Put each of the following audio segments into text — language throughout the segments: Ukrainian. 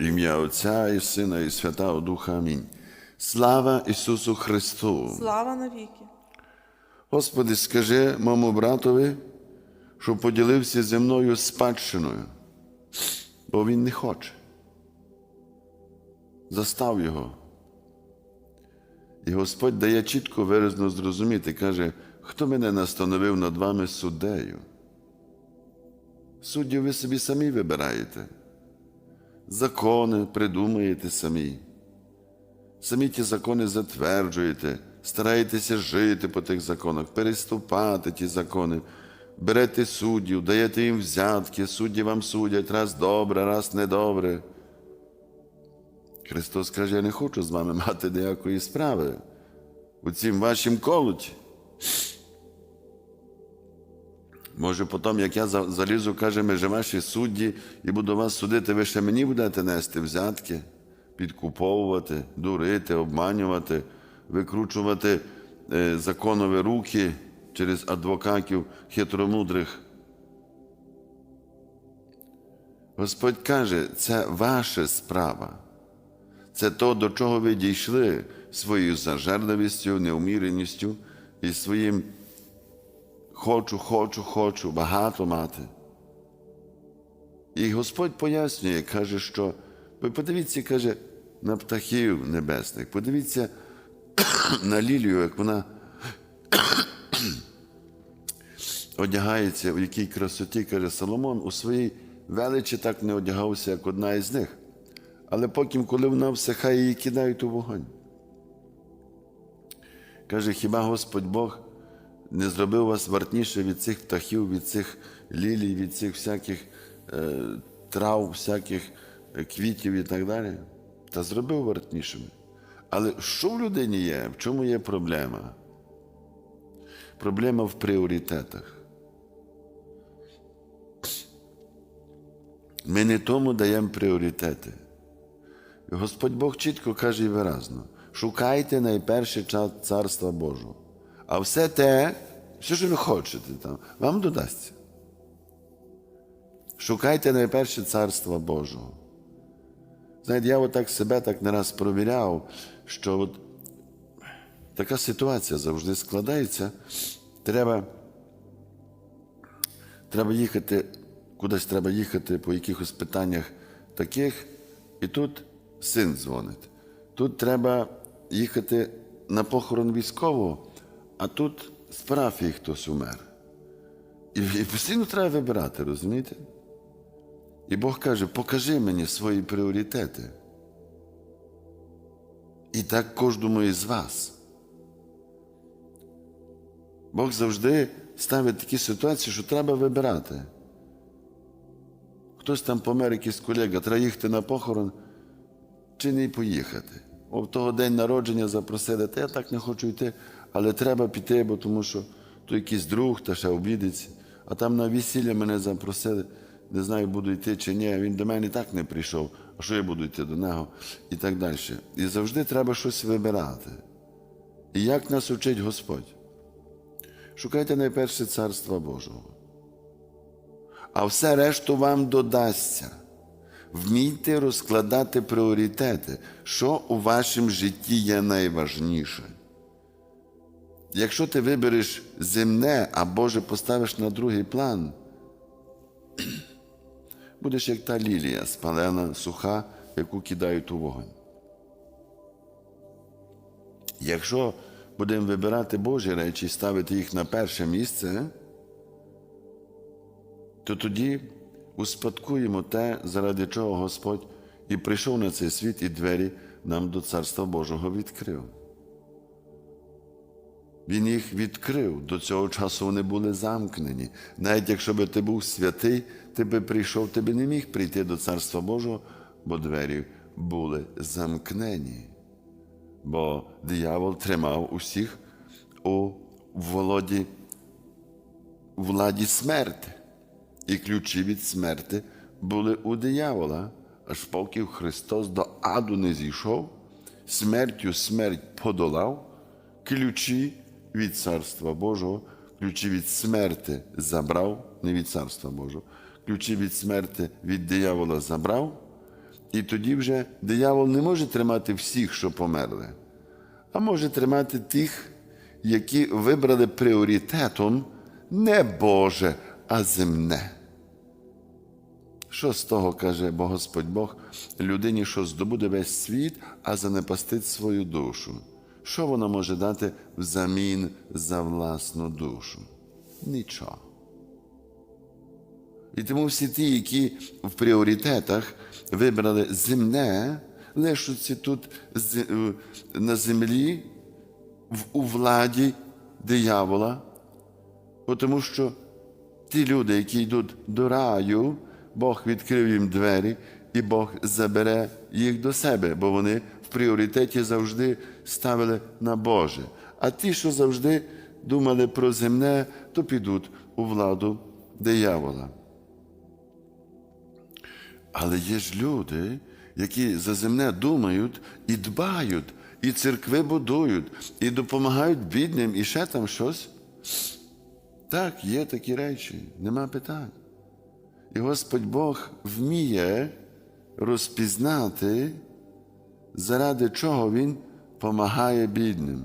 Ім'я Отця і Сина, і Святого Духа. Амінь. Слава Ісусу Христу! Слава навіки. Господи, скажи моєму братові, що поділився зі мною спадщиною, бо він не хоче. Застав його. І Господь дає чітко виразно зрозуміти, каже, хто мене настановив над вами суддею? Суддів ви собі самі вибираєте. Закони придумуєте самі. Самі ті закони затверджуєте, стараєтеся жити по тих законах, переступати ті закони, берете суддів, даєте їм взятки, судді вам судять раз добре, раз недобре. Христос каже, я не хочу з вами мати ніякої справи у цім вашім колуті. Може, потім, як я залізу, каже, ми же ваші судді, і буду вас судити, ви ще мені будете нести взятки, підкуповувати, дурити, обманювати, викручувати е, законові руки через адвокатів хитромудрих. Господь каже, це ваша справа. Це то, до чого ви дійшли своєю зажерливістю, неуміреністю і своїм хочу, хочу, хочу, багато мати. І Господь пояснює, каже, що ви подивіться, каже, на птахів небесних, подивіться на лілію, як вона одягається, в якій красоті, каже Соломон, у своїй величі так не одягався, як одна із них. Але потім, коли вона всихає, її кидають у вогонь. Каже, хіба Господь Бог не зробив вас вартніше від цих птахів, від цих лілій, від цих всяких е, трав, всяких е, квітів і так далі? Та зробив вартнішими. Але що в людині є? В чому є проблема? Проблема в пріоритетах. Ми не тому даємо пріоритети. Господь Бог чітко каже і виразно: шукайте найперше царства Божого. А все те, що ви хочете, там, вам додасться. Шукайте найперше царства Божого. Знаєте, я отак себе так не раз провіряв, що от така ситуація завжди складається. Треба, треба їхати, кудись треба їхати по якихось питаннях таких, і тут син дзвонить. Тут треба їхати на похорон військового, а тут з парафії хтось умер. І, і постійно треба вибирати, розумієте? І Бог каже: покажи мені свої пріоритети. І так кожному із вас. Бог завжди ставить такі ситуації, що треба вибирати. Хтось там помер, якийсь колега, треба їхати на похорон чи не поїхати. О, того день народження запросили, та я так не хочу йти, але треба піти, бо тому що то якийсь друг та ще обідеться. А там на весілля мене запросили, не знаю, буду йти чи ні. Він до мене і так не прийшов, а що я буду йти до нього і так далі. І завжди треба щось вибирати. І як нас учить Господь? Шукайте найперше царства Божого. А все решту вам додасться. Вмійте розкладати пріоритети, що у вашому житті є найважніше. Якщо ти вибереш земне, а Боже поставиш на другий план, будеш як та лілія спалена, суха, яку кидають у вогонь. Якщо будемо вибирати Божі речі і ставити їх на перше місце, то тоді успадкуємо те, заради чого Господь і прийшов на цей світ, і двері нам до Царства Божого відкрив. Він їх відкрив. До цього часу вони були замкнені. Навіть якщо би ти був святий, ти би прийшов, ти би не міг прийти до Царства Божого, бо двері були замкнені. Бо диявол тримав усіх у володі владі смерти. І ключі від смерти були у диявола, аж поки Христос до аду не зійшов, смертю смерть подолав, ключі від Царства Божого, ключі від смерти забрав, не від Царства Божого, ключі від смерти від диявола забрав, І тоді вже диявол не може тримати всіх, що померли, а може тримати тих, які вибрали пріоритетом не Боже, а земне. Що з того каже бо Господь Бог людині, що здобуде весь світ, а занепастить свою душу? Що вона може дати взамін за власну душу? Нічого. І тому всі ті, які в пріоритетах вибрали земне, лишаться тут е, на землі у владі диявола, тому що ті люди, які йдуть до раю, Бог відкрив їм двері, і Бог забере їх до себе, бо вони в пріоритеті завжди ставили на Боже. А ті, що завжди думали про земне, то підуть у владу диявола. Але є ж люди, які за земне думають і дбають, і церкви будують, і допомагають бідним, і ще там щось. Так, є такі речі, нема питань. І Господь Бог вміє розпізнати, заради чого Він допомагає бідним.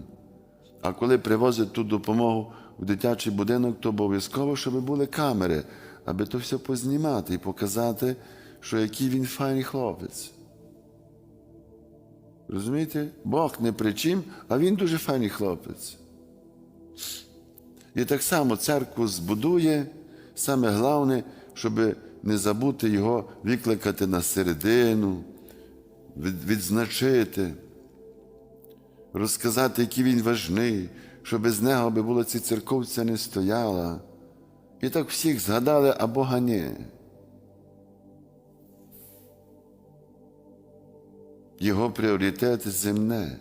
А коли привозять ту допомогу в дитячий будинок, то обов'язково, щоб були камери, аби то все познімати і показати, що який він файний хлопець. Розумієте? Бог не при чим, а він дуже файний хлопець. І так само церкву збудує, саме головне, щоб не забути його викликати на середину, від- відзначити, розказати, який він важний, щоб без нього би була ця церковця не стояла. І так всіх згадали, а Бога ні. Його пріоритет земне.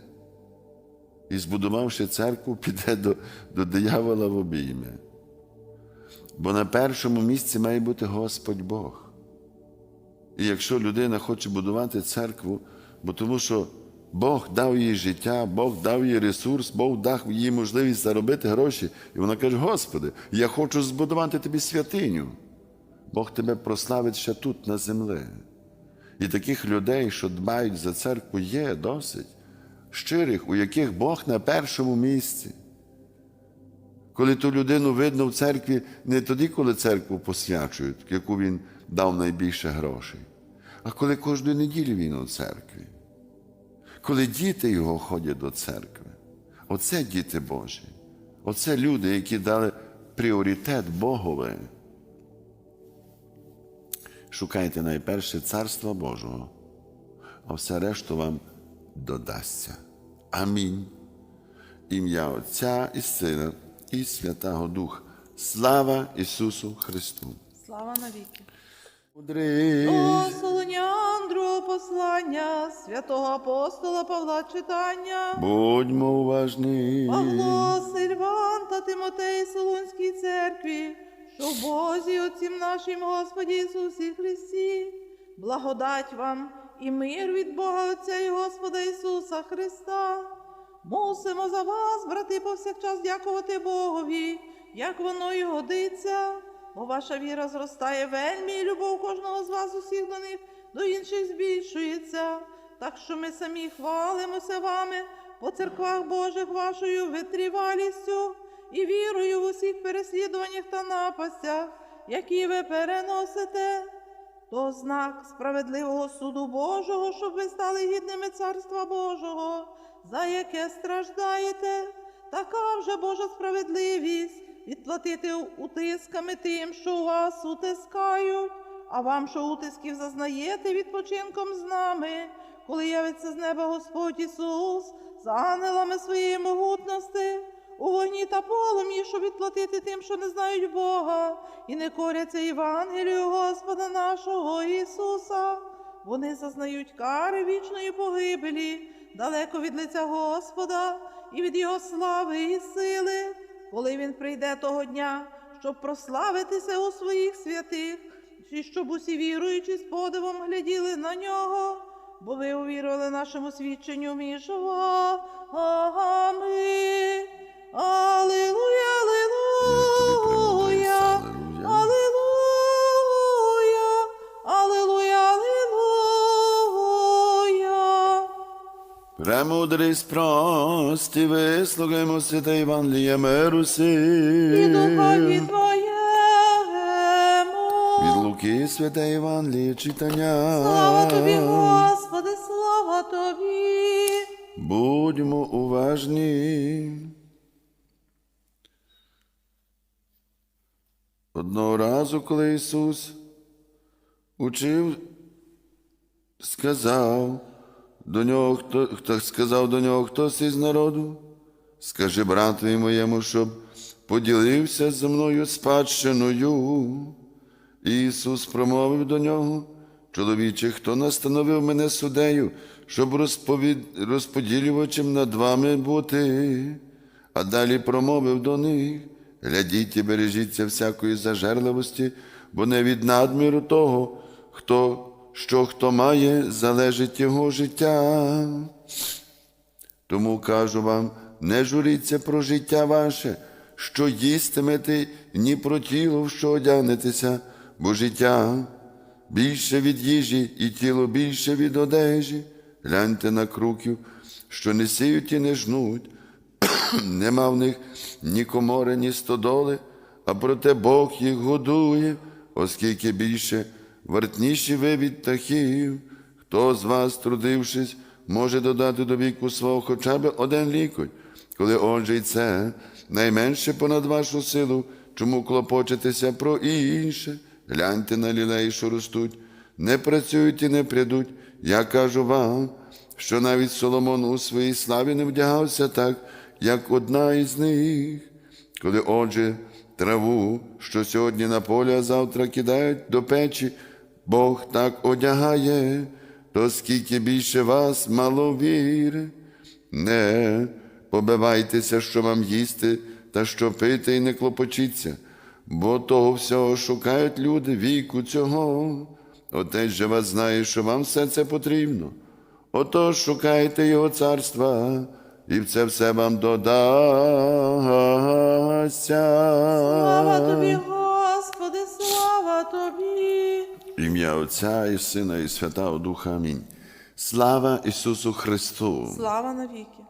І збудувавши церкву, піде до, до диявола в обійми. Бо на першому місці має бути Господь Бог. І якщо людина хоче будувати церкву, бо тому що Бог дав їй життя, Бог дав їй ресурс, Бог дав їй можливість заробити гроші, і вона каже: Господи, я хочу збудувати тобі святиню. Бог тебе прославить ще тут, на землі. І таких людей, що дбають за церкву, є досить щирих, у яких Бог на першому місці. Коли ту людину видно в церкві не тоді, коли церкву посвячують, яку він дав найбільше грошей, а коли кожної неділі він у церкві, коли діти його ходять до церкви. Оце діти Божі. Оце люди, які дали пріоритет Богові. Шукайте найперше Царства Божого, а все решту вам додасться. Амінь. Ім'я Отця і Сина, і Святого Духа. Слава Ісусу Христу! Слава навіки. Мудрий, До Солонян другого послання святого апостола Павла читання. будьмо уважні. Павло, Сильван та Тимотей Солунській церкві, що в Бозі Отцім нашим Господі Ісусі Христі, благодать вам і мир від Бога Отця і Господа Ісуса Христа. Мусимо за вас, брати, повсякчас дякувати Богові, як воно і годиться, бо ваша віра зростає вельми, і любов кожного з вас усіх до них до інших збільшується. Так що ми самі хвалимося вами по церквах Божих вашою витривалістю і вірою в усіх переслідуваннях та напастях, які ви переносите. То знак справедливого суду Божого, щоб ви стали гідними Царства Божого, за яке страждаєте, така вже Божа справедливість відплатити утисками тим, що вас утискають, а вам, що утисків зазнаєте відпочинком з нами, коли явиться з неба Господь Ісус з ангелами своєї могутності, у вогні та полум'ї, щоб відплатити тим, що не знають Бога, і не коряться Євангелію Господа нашого Ісуса. Вони зазнають кари вічної погибелі, далеко від лиця Господа і від Його слави і сили, коли Він прийде того дня, щоб прославитися у своїх святих, і щоб усі віруючі з подивом гляділи на нього, бо ви увірували нашому свідченню між вами. Аллилуйя, аллилуйя, Аллилуйя. аллилуйя, аллилуйя, Премудрий спрості, вислухаймо святе Євангеліє миру І сі. духові Твоєму. Луки святе Євангеліє читання. Слава Тобі, Господи, слава Тобі. Будьмо уважні. Одного разу, коли Ісус учив, сказав до нього, хто, хто сказав до нього хтось із народу, скажи братові моєму, щоб поділився зі мною спадщиною. Ісус промовив до нього, чоловіче, хто настановив мене судею, щоб розповід... розподілювачем над вами бути, а далі промовив до них, глядіть і бережіться всякої зажерливості, бо не від надміру того, хто, що хто має, залежить його життя. Тому кажу вам, не журіться про життя ваше, що їстимете, ні про тіло, що одягнетеся, бо життя більше від їжі, і тіло більше від одежі. Гляньте на круків, що не сіють і не жнуть, нема в них ні комори, ні стодоли, а проте Бог їх годує, оскільки більше вартніші ви від птахів. Хто з вас, трудившись, може додати до віку свого хоча б один лікоть, коли отже й це найменше понад вашу силу, чому клопочетеся про інше, гляньте на лілеї, що ростуть, не працюють і не прядуть. Я кажу вам, що навіть Соломон у своїй славі не вдягався так, як одна із них. Коли отже траву, що сьогодні на полі, а завтра кидають до печі, Бог так одягає, то скільки більше вас мало віри. Не побивайтеся, що вам їсти та що пити, і не клопочіться, бо того всього шукають люди віку цього. Отець же вас знає, що вам все це потрібно. Отож шукайте Його царства, і це все вам додасться. Слава Тобі, Господи, слава Тобі. Ім'я Отця і Сина, і Святого Духа. Амінь. Слава Ісусу Христу! Слава навіки.